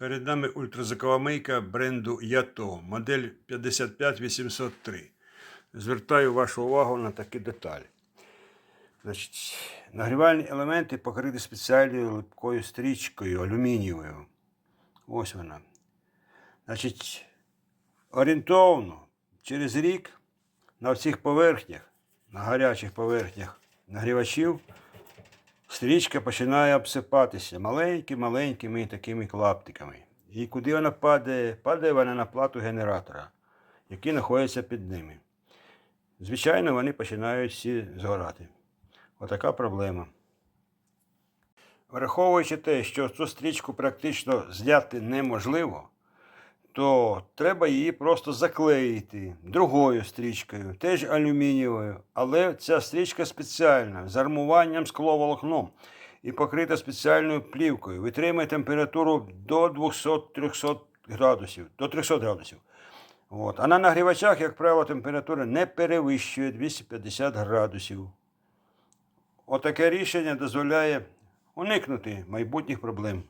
Перед нами ультразвукова мийка бренду Ято, модель 55803. Звертаю вашу увагу на такі деталі. Значить, нагрівальні елементи покриті спеціальною липкою стрічкою алюмінієвою. Ось вона. Значить, орієнтовно через рік на всіх поверхнях, на гарячих поверхнях нагрівачів, стрічка починає обсипатися маленькими-маленькими такими клаптиками. І куди вона падає? Падає вона на плату генератора, який знаходиться під ними. Звичайно, вони починають всі згорати. Отака проблема. Враховуючи те, що цю стрічку практично зняти неможливо, то треба її просто заклеїти другою стрічкою, теж алюмінієвою. Але ця стрічка спеціальна, з армуванням скловолокном і покрита спеціальною плівкою. Витримує температуру до 200-300 градусів. До 300 градусів. От. А на нагрівачах, як правило, температура не перевищує 250 градусів. Отаке рішення дозволяє уникнути майбутніх проблем.